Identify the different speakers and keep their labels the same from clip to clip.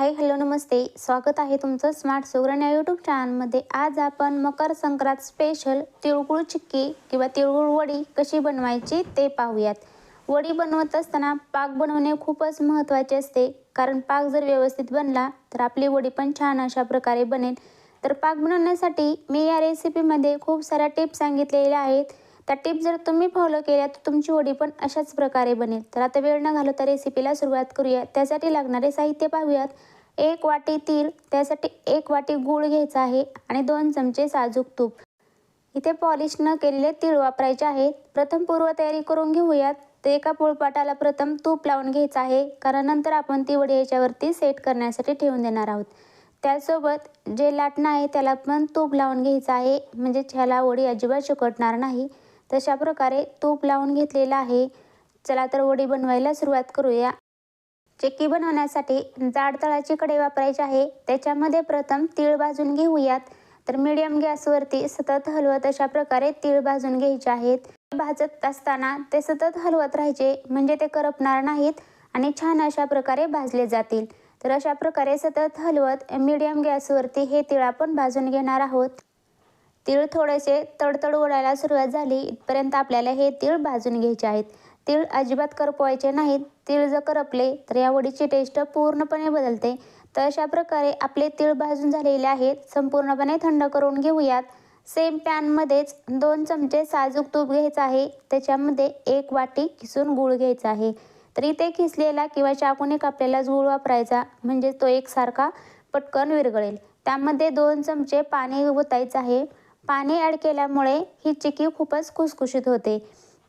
Speaker 1: Hi hello नमस्ते. स्वागत आहे तुमचं स्मार्ट सुगरण या यूट्यूब चॅनलमध्ये आज आपण मकर संक्रांत स्पेशल तिळगुळ चिक्की किंवा तिळगुळ वडी कशी बनवायची ते पाहूयात. वडी बनवत असताना पाक बनवणे खूपच महत्त्वाचे असते. कारण पाक जर व्यवस्थित बनला तर आपली वडी पण छान अशा प्रकारे बनेल. तर पाक बनवण्यासाठी मी या रेसिपीमध्ये खूप साऱ्या टिप्स सांगितलेल्या आहेत. त्या टिप जर तुम्ही फॉलो केल्या तर तुमची वडी पण अशाच प्रकारे बनेल. तर आता वेळ न घालवता रेसिपीला सुरुवात करूया. त्यासाठी लागणारे साहित्य पाहूयात. एक वाटी तीळ त्यासाठी एक वाटी गूळ घ्यायचा आहे आणि दोन चमचे साजूक तूप. इथे पॉलिश न केलेले तीळ वापरायचे आहेत. प्रथम पूर्वतयारी करून घेऊयात. तर एका पोळपाटाला प्रथम तूप लावून घ्यायचं आहे. कारण नंतर आपण ती वडी याच्यावरती सेट करण्यासाठी ठेवून देणार आहोत. त्यासोबत जे लाटणं आहे त्याला पण तूप लावून घ्यायचं आहे. म्हणजे ह्याला वडी अजिबात चुकटणार नाही. तशा प्रकारे तूप लावून घेतलेलं आहे. चला तर वडी बनवायला सुरुवात करूया. चिक्की बनवण्यासाठी जाड तळाची कढई वापरायची आहे. त्याच्यामध्ये प्रथम तीळ भाजून घेऊयात. तर मीडियम गॅसवरती सतत हलवत अशा प्रकारे तीळ भाजून घ्यायचे आहेत. भाजत असताना ते सतत हलवत राहायचे म्हणजे ते करपणार नाहीत आणि छान अशा प्रकारे भाजले जातील. तर अशा प्रकारे सतत हलवत मीडियम गॅसवरती हे तीळ आपण भाजून घेणार आहोत. तीळ थोडेसे तडतड ओढायला सुरुवात झाली. इथपर्यंत आपल्याला हे तीळ भाजून घ्यायचे आहेत. तीळ अजिबात करपवायचे नाहीत. तीळ जर करपले तर या वडीची टेस्ट पूर्णपणे बदलते. तर अशा प्रकारे आपले तीळ भाजून झालेले आहेत. संपूर्णपणे थंड करून घेऊयात. सेम पॅनमध्येच दोन चमचे साजूक तूप घ्यायचं आहे. त्याच्यामध्ये एक वाटी किसून गूळ घ्यायचा आहे. तर इथे किसलेला किंवा चाकूने कापलेला गूळ वापरायचा म्हणजे तो एकसारखा पटकन विरगळेल त्यामध्ये दोन चमचे पाणी ओतायचं आहे. पाणी ॲड केल्यामुळे ही चिकी खूपच खुसखुशीत होते.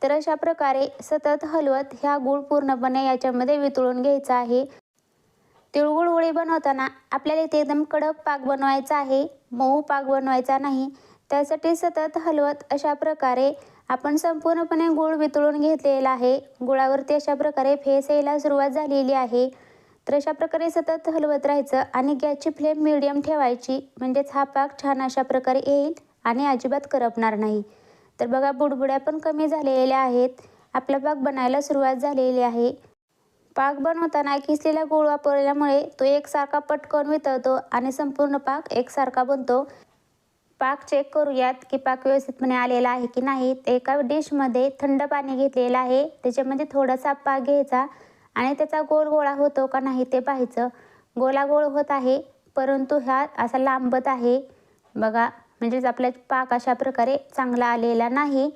Speaker 1: तर अशा प्रकारे सतत हलवत ह्या गूळ पूर्णपणे याच्यामध्ये वितळून घ्यायचा आहे. तिळगुळ उळी बनवताना आपल्याला इथे एकदम कडक पाक बनवायचा आहे. मऊ पाक बनवायचा नाही. त्यासाठी सतत हलवत अशा प्रकारे आपण संपूर्णपणे गूळ वितळून घेतलेला आहे. गुळावरती अशा प्रकारे फेस यायला सुरुवात झालेली आहे. तर अशा प्रकारे सतत हलवत राहायचं आणि गॅसची फ्लेम मिडियम ठेवायची. म्हणजेच हा पाक छान अशा प्रकारे येईल. आणि अजिबात करपणार नाही. तर बघा बुडबुड्या पण कमी झालेल्या आहेत. आपला पाक बनायला सुरुवात झालेली आहे. पाक बनवताना किसलेला गूळ वापरल्यामुळे तो एकसारखा पटकन वितळतो आणि संपूर्ण पाक एकसारखा बनतो. पाक चेक करूयात की पाक व्यवस्थितपणे आलेला आहे की नाही. एका डिशमध्ये थंड पाणी घेतलेलं आहे. त्याच्यामध्ये थोडासा पाक घ्यायचा आणि त्याचा गोल गोळा होतो का नाही ते पाहायचं. गोलागोळ होत आहे परंतु ह्या असा लांबत आहे. बघा म्हणजेच आपला पाक अशा प्रकारे चांगला आलेला नाही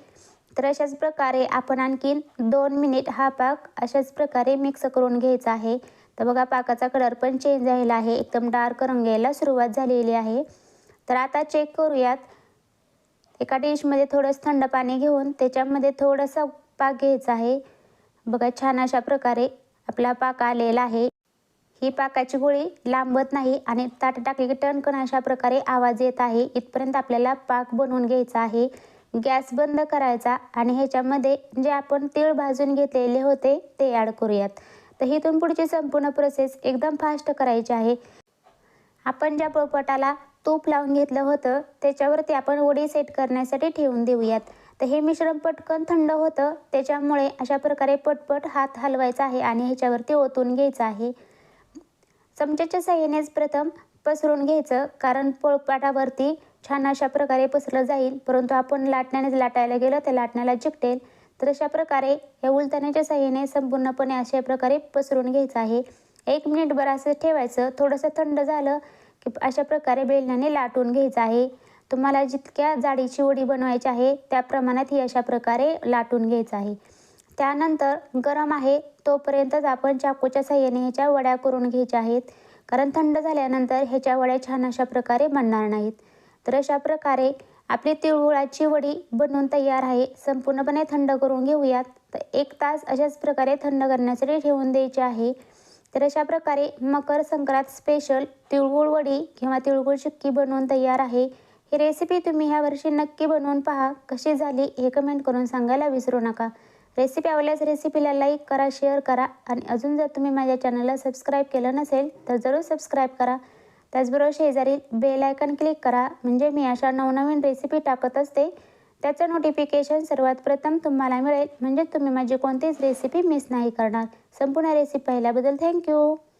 Speaker 1: तर अशाच प्रकारे आपण आणखीन दोन मिनिट हा पाक अशाच प्रकारे मिक्स करून घ्यायचा आहे. तर बघा पाकाचा कलर पण चेंज झालेला आहे. एकदम डार्क रंग यायला सुरुवात झालेली आहे. तर आता चेक करूयात. एका डिशमध्ये थोडंसं थंड पाणी घेऊन त्याच्यामध्ये थोडंसं पाक घ्यायचा आहे. बघा छान अशा प्रकारे आपला पाक आलेला आहे. ही पाकाची गोळी लांबत नाही आणि ताट टाकली की टणकण अशा प्रकारे आवाज येत आहे. इथपर्यंत आपल्याला पाक बनवून घ्यायचा आहे. गॅस बंद करायचा आणि ह्याच्यामध्ये जे आपण तीळ भाजून घेतलेले होते ते ॲड करूयात. तर इथून पुढची संपूर्ण प्रोसेस एकदम फास्ट करायची आहे. आपण ज्या पोपटाला तूप लावून घेतलं होतं त्याच्यावरती आपण वडी सेट करण्यासाठी ठेवून देऊयात. तर हे मिश्रण पटकन थंड होतं त्याच्यामुळे अशा प्रकारे पटपट हात हलवायचा आहे आणि ह्याच्यावरती ओतून घ्यायचं आहे. चमच्याच्या साह्यानेच प्रथम पसरून घ्यायचं कारण पोळपाटावरती छान अशा प्रकारे पसरलं जाईल. परंतु आपण लाटण्यानेच लाटायला गेलं तर लाटण्याला चिकटेल. तर अशा प्रकारे या उलताण्याच्या साह्याने संपूर्णपणे अशा प्रकारे पसरून घ्यायचं आहे. एक मिनिटभर असं ठेवायचं. थोडंसं थंड झालं की अशा प्रकारे बेलण्याने लाटून घ्यायचं आहे. तुम्हाला जितक्या जाडीची वडी बनवायची आहे त्या प्रमाणात ही अशा प्रकारे लाटून घ्यायचं आहे. त्यानंतर गरम आहे तोपर्यंतच आपण चाकूच्या साह्याने ह्याच्या वड्या करून घ्यायच्या आहेत. कारण थंड झाल्यानंतर ह्याच्या वड्या छान अशा प्रकारे बनणार नाहीत. तर अशा प्रकारे आपली तिळगुळाची वडी बनवून तयार आहे. संपूर्णपणे थंड करून घेऊयात. तर एक तास अशाच प्रकारे थंड करण्यासाठी ठेवून द्यायचे आहे. तर अशा प्रकारे मकर संक्रांत स्पेशल तिळगुळ वडी किंवा तिळगुळ चिक्की बनवून तयार आहे. ही रेसिपी तुम्ही ह्या वर्षी नक्की बनवून पहा. कशी झाली हे कमेंट करून सांगायला विसरू नका. रेसिपी आवडल्यास रेसिपीला लाईक करा शेअर करा आणि अजून जर तुम्ही माझ्या चॅनलला सबस्क्राईब केलं नसेल तर जरूर सबस्क्राईब करा. त्याचबरोबर शेजारी बेल आयकन क्लिक करा. म्हणजे मी अशा नवनवीन रेसिपी टाकत असते. त्याचं नोटिफिकेशन सर्वात प्रथम तुम्हाला मिळेल. म्हणजे तुम्ही माझी कोणतीच रेसिपी मिस नाही करणार. संपूर्ण रेसिपी पाहिल्याबद्दल थँक्यू